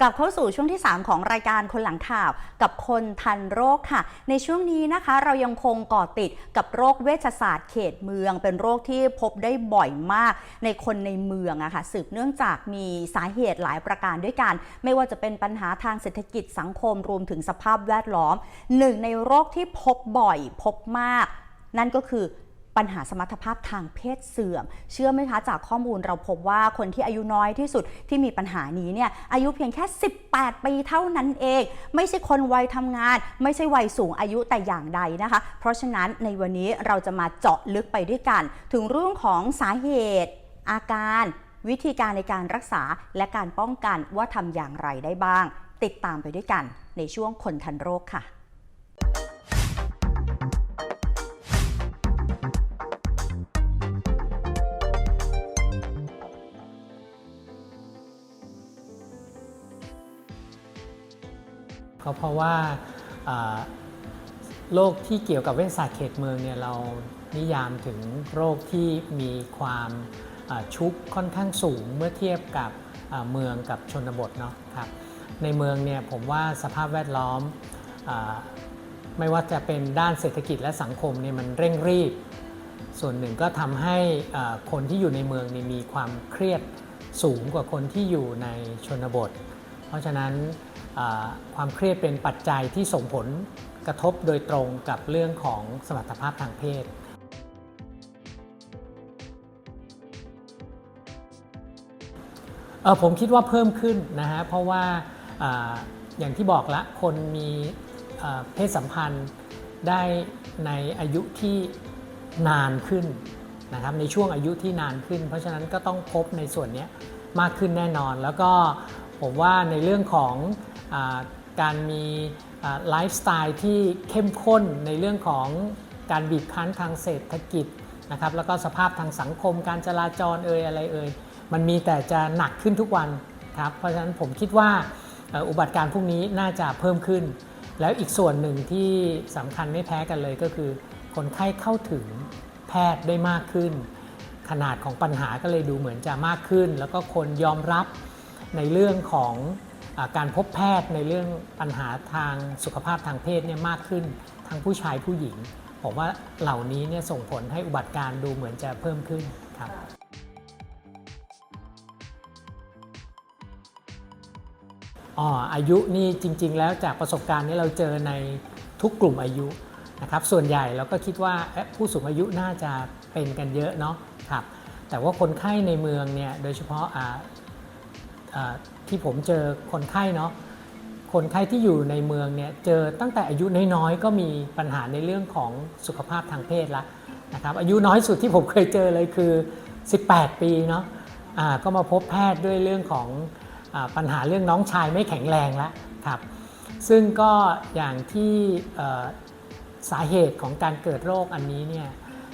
กลับเข้าสู่ช่วงที่ 3 ของรายการคนหลังข่าว กับคนทันโรคค่ะ ในช่วงนี้นะคะ เรายังคงก่อติดกับโรคเวชศาสตร์เขตเมือง เป็นโรคที่พบได้บ่อยมากในคนในเมืองอะค่ะสืบเนื่องจากมีสาเหตุหลายประการด้วยกัน ไม่ว่าจะเป็นปัญหาทางเศรษฐกิจสังคมรวมถึงสภาพแวดล้อมหนึ่งในโรคที่พบบ่อยพบมาก นั่นก็คือ ปัญหาสมรรถภาพทางเพศเสื่อม เชื่อไหมคะจากข้อมูลเราพบว่าคนที่อายุน้อยที่สุดที่มีปัญหานี้เนี่ยอายุเพียงแค่ 18 ปีเท่านั้นเอง ไม่ใช่คนวัยทำงาน ไม่ใช่วัยสูงอายุแต่อย่างใดนะคะ เพราะฉะนั้นในวันนี้เราจะมาเจาะลึกไปด้วยกัน ถึงเรื่องของสาเหตุ อาการ วิธีการในการรักษาและการป้องกันว่าทำอย่างไรได้บ้าง ติดตามไปด้วยกันในช่วงคนทันโรคค่ะ ก็เพราะว่าโรคที่เกี่ยวกับเวชศาสตร์เขตเมืองเนี่ยเรานิยามถึงโรคที่มีความชุกค่อนข้างสูงเมื่อเทียบกับเมืองกับชนบทเนาะครับในเมืองเนี่ยผมว่าสภาพแวดล้อมอไม่ว่าจะเป็นด้านเศรษฐกิจและสังคมเนี่ยมันเร่งรีบ ส่วนหนึ่งก็ทำให้คนที่อยู่ในเมืองเนี่ยมีความเครียดสูงกว่าคนที่อยู่ในชนบท เพราะฉะนั้นความเครียดเป็นปัจจัยที่ส่งผลกระทบโดยตรงกับเรื่องของสมรรถภาพทางเพศเออผมคิดว่าเพิ่มขึ้นนะฮะเพราะว่าออย่างที่บอกละคนมีเพศสัมพันธ์ได้ในอายุที่นานขึ้นนะครับในช่วงอายุที่นานขึ้น เพราะฉะนั้นก็ต้องพบในส่วนนี้มากขึ้นแน่นอนแล้วก็ ผมว่าในเรื่องของอการมีไลฟ์สไตล์ที่เข้มข้นในเรื่องของการบีบคั้นทางเศรษฐกิจนะครับแล้วก็สภาพทางสังคมการจราจรเอ่ยอะไรเอ่ยมันมีแต่จะหนักขึ้นทุกวันครับเพราะฉะนั้นผมคิดว่าอุบัติการ์พวกนี้น่าจะเพิ่มขึ้น แล้วอีกส่วนหนึ่งที่สำคัญไม่แพ้กันเลยก็คือ คนไข้เข้าถึงแพทย์ได้มากขึ้น ขนาดของปัญหาก็เลยดูเหมือนจะมากขึ้น แล้วก็คนยอมรับ ในเรื่องของอาการพบแพทย์ในเรื่องปัญหาทางสุขภาพทางเพศเนี่ยมากขึ้น ทั้งผู้ชายผู้หญิง ผมว่าเหล่านี้เนี่ยส่งผลให้อุบัติการณ์ดูเหมือนจะเพิ่มขึ้นครับอ๋ออายุนี่จริง ๆ แล้วจากประสบการณ์นี้เราเจอในทุกกลุ่มอายุนะครับส่วนใหญ่เราก็คิดว่าเอ๊ะผู้สูงอายุน่าจะเป็นกันเยอะเนาะครับแต่ว่าคนไข้ในเมืองเนี่ยโดยเฉพาะอ่าอ่า ที่ผมเจอคนไข้เนาะคนไข้ที่อยู่ในเมืองเนี่ยเจอตั้งแต่อายุน้อยๆก็มีปัญหาในเรื่องของสุขภาพทางเพศละนะครับอายุน้อยสุดที่ผมเคยเจอเลยคือ 18 ปีเนาะอ่าก็มาพบแพทย์ด้วยเรื่องของอปัญหาเรื่องน้องชายไม่แข็งแรงแล้วครับซึ่งก็อย่างที่สาเหตุของการเกิดโรคอันนี้เนี่ย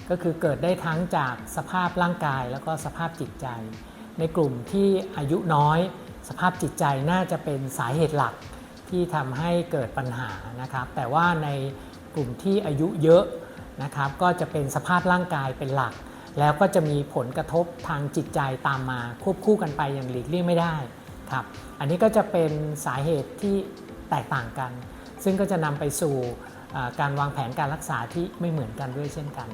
ก็คือเกิดได้ทั้งจากสภาพร่างกายแล้วก็สภาพจิตใจ ในกลุ่มที่อายุน้อย สภาพจิตใจน่าจะเป็นสาเหตุหลักที่ทำให้เกิดปัญหานะครับ แต่ว่าในกลุ่มที่อายุเยอะนะครับ ก็จะเป็นสภาพร่างกายเป็นหลัก แล้วก็จะมีผลกระทบทางจิตใจตามมาควบคู่กันไปอย่างหลีกเลี่ยงไม่ได้ครับอันนี้ก็จะเป็นสาเหตุที่แตกต่างกัน ซึ่งก็จะนำไปสู่การวางแผนการรักษาที่ไม่เหมือนกันด้วยเช่นกัน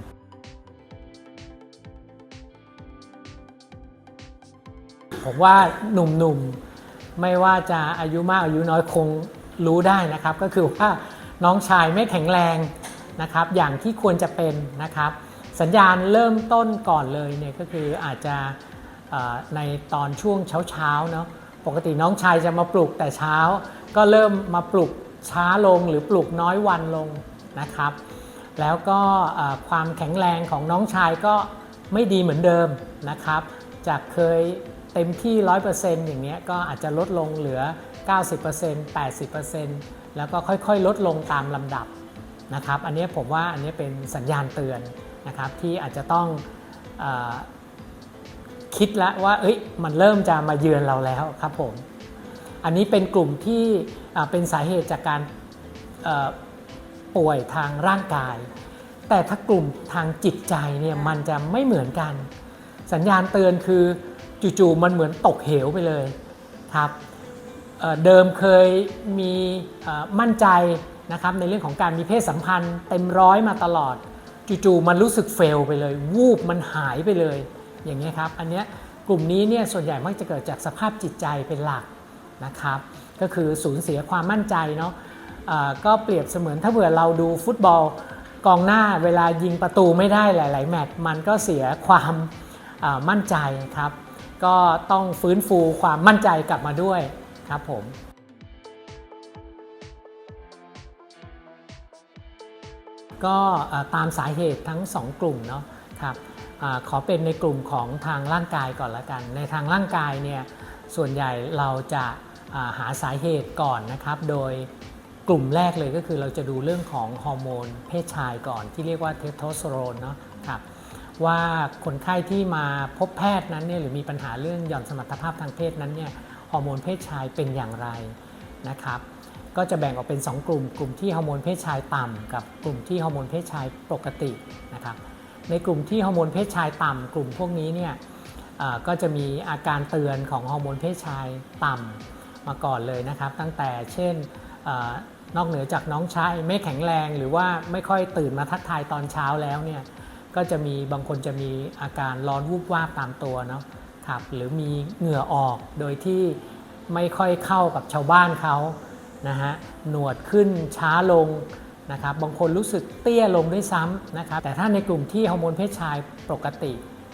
ผมว่าหนุ่มๆ ไม่ว่าจะอายุมากอายุน้อยคงรู้ได้นะครับ ก็คือว่าน้องชายไม่แข็งแรงนะครับ อย่างที่ควรจะเป็นนะครับ สัญญาณเริ่มต้นก่อนเลยเนี่ยก็คืออาจจะในตอนช่วงเช้าๆเนาะปกติน้องชายจะมาปลุกแต่เช้า ก็เริ่มมาปลุกช้าลงหรือปลุกน้อยวันลงนะครับ แล้วก็ความแข็งแรงของน้องชายก็ไม่ดีเหมือนเดิมนะครับ จากเคยเต็มที่ 100%อย่างเงี้ยก็อาจจะลดลงเหลือ 90% 80%แล้วก็ค่อยๆ ลดลงตามลำดับนะครับ อันนี้ผมว่าอันนี้เป็นสัญญาณเตือนนะครับที่อาจจะต้องอคิดแล้วว่าเอ้ยมันเริ่มจะมาเยือนเราแล้วครับผม อันนี้เป็นกลุ่มที่เป็นสาเหตุจากการป่วยทางร่างกาย แต่ถ้ากลุ่มทางจิตใจเนี่ยมันจะไม่เหมือนกัน สัญญาณเตือนคือจู่ๆมันเหมือนตกเหวไปเลยครับเเดิมเคยมีมั่นใจนะครับในเรื่องของการมีเพศสัมพันธ์เต็มร้อยมาตลอด จู่ๆมันรู้สึกเฟลไปเลย วูบมันหายไปเลย อย่างนี้ครับอันเนี้ยกลุ่มนี้เนี่ยส่วนใหญ่มักจะเกิดจากสภาพจิตใจเป็นหลักนะครับ ก็คือสูญเสียความมั่นใจเนาะก็เปรียบเสมือนถ้าเผื่อเราดูฟุตบอลกองหน้าเวลายิงประตูไม่ได้หลาย ๆ แมตช์มันก็เสียความ มั่นใจครับ ก็ต้องฟื้นฟูความมั่นใจกลับมาด้วยครับผมก็ตามสาเหตุทั้ง 2 กลุ่มเนาะครับอขอเป็นในกลุ่มของทางร่างกายก่อนละกัน ในทางร่างกายเนี่ยส่วนใหญ่เราจะาหาสาเหตุก่อนนะครับ โดยกลุ่มแรกเลยก็คือเราจะดูเรื่องของฮอร์โมนเพศชายก่อนที่เรียกว่าเทสโทสเตอโรนเนาะครับ ว่าคนไข้ที่มาพบแพทย์นั้นเนี่ยหรือมีปัญหาเรื่องหย่อนสมรรถภาพทางเพศนั้นเนี่ยฮอร์โมนเพศชายเป็นอย่างไรนะครับก็จะแบ่งออกเป็น 2 กลุ่ม กลุ่มที่ฮอร์โมนเพศชายต่ำกับกลุ่มที่ฮอร์โมนเพศชายปกตินะครับในกลุ่มที่ฮอร์โมนเพศชายต่ำกลุ่มพวกนี้เนี่ยก็จะมีอาการเตือนของฮอร์โมนเพศชายต่ำมาก่อนเลยนะครับ ตั้งแต่เช่นอนอกเหนือจากน้องชายไม่แข็งแรงหรือว่าไม่ค่อยตื่นมาทักทายตอนเช้าแล้วเนี่ย ก็จะมีบางคนจะมีอาการร้อนวูบวาบตามตัวเนาะครับหรือมีเหงื่อออกโดยที่ไม่ค่อยเข้ากับชาวบ้านเขานะฮะหนวดขึ้นช้าลงนะครับบางคนรู้สึกเตี้ยลงด้วยซ้ำนะครับแต่ถ้าในกลุ่มที่ฮอร์โมนเพศชายปกติ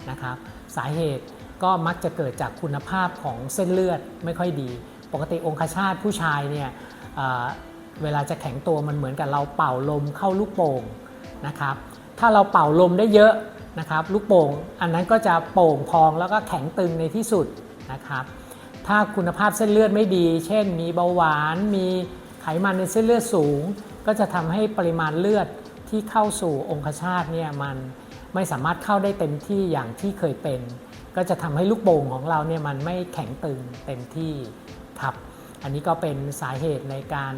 นะครับสาเหตุก็มักจะเกิดจากคุณภาพของเส้นเลือดไม่ค่อยดี ปกติองคชาตผู้ชายเนี่ยเเวลาจะแข็งตัวมันเหมือนกับเราเป่าลมเข้าลูกโป่งนะครับ ถ้าเราเป่าลมได้เยอะนะครับลูกโป่งอันนั้นก็จะโป่งพองแล้วก็แข็งตึงในที่สุดนะครับ ถ้าคุณภาพเส้นเลือดไม่ดี เช่น มีเบาหวาน มีไขมันในเส้นเลือดสูง ก็จะทำให้ปริมาณเลือดที่เข้าสู่องคชาตเนี่ยมันไม่สามารถเข้าได้เต็มที่อย่างที่เคยเป็น ก็จะทำให้ลูกโป่งของเราเนี่ยมันไม่แข็งตึงเต็มที่ครับ อันนี้ก็เป็นสาเหตุในการ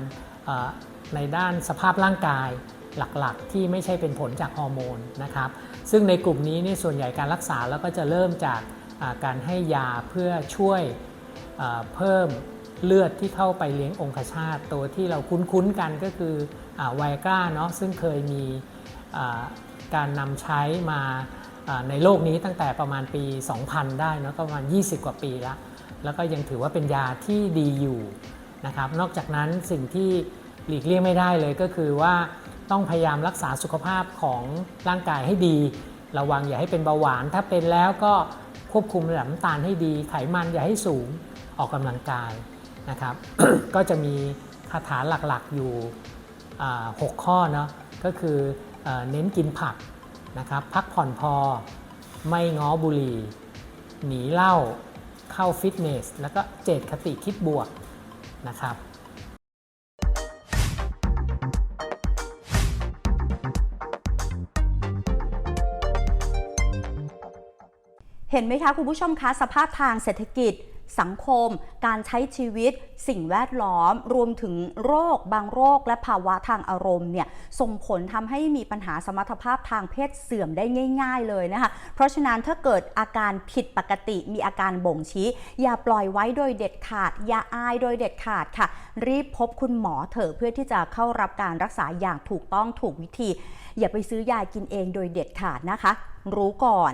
ในด้านสภาพร่างกาย หลักๆ ที่ไม่ใช่เป็นผลจากฮอร์โมนนะครับซึ่งในกลุ่มนี้เนี่ยส่วนใหญ่การรักษาแล้วก็จะเริ่มจากการให้ยาเพื่อช่วยเพิ่มเลือดที่เข้าไปเลี้ยงองคชาตตัวที่เราคุ้นๆกันก็คือไวกราเนาะซึ่งเคยมีการนำใช้มาอ่าในโลกนี้ตั้งแต่ประมาณปี 2000 ได้เนาะก็ประมาณ 20 กว่าปีละแล้วก็ยังถือว่าเป็นยาที่ดีอยู่นะครับนอกจากนั้นสิ่งที่หลีกเลี่ยงไม่ได้เลยก็คือว่า ต้องพยายามรักษาสุขภาพของร่างกายให้ดี ระวังอย่าให้เป็นเบาหวาน ถ้าเป็นแล้วก็ควบคุมระดับน้ำตาลให้ดี ไขมันอย่าให้สูงออกกำลังกายนะครับ ก็จะมีคาถาหลักๆอยู่อ่าหกข้อเนาะก็คืออเน้นกินผักนะครับ พักผ่อนพอไม่ง้อบุหรี่ หนีเหล้าเข้าฟิตเนส แล้วก็เจตคติคิดบวกนะครับ เห็นไหมคะคุณผู้ชมคะสภาพทางเศรษฐกิจ สังคม การใช้ชีวิต สิ่งแวดล้อม รวมถึงโรค บางโรคและภาวะทางอารมณ์เนี่ยส่งผลทำให้มีปัญหาสมรรถภาพทางเพศเสื่อมได้ง่าย ๆ เลยนะคะ เพราะฉะนั้นถ้าเกิดอาการผิดปกติมีอาการบ่งชี้ อย่าปล่อยไว้โดยเด็ดขาด อย่าอายโดยเด็ดขาดค่ะ รีบพบคุณหมอเถอะเพื่อที่จะเข้ารับการรักษาอย่างถูกต้องถูกวิธี อย่าไปซื้อยากินเองโดยเด็ดขาดนะคะ รู้ก่อน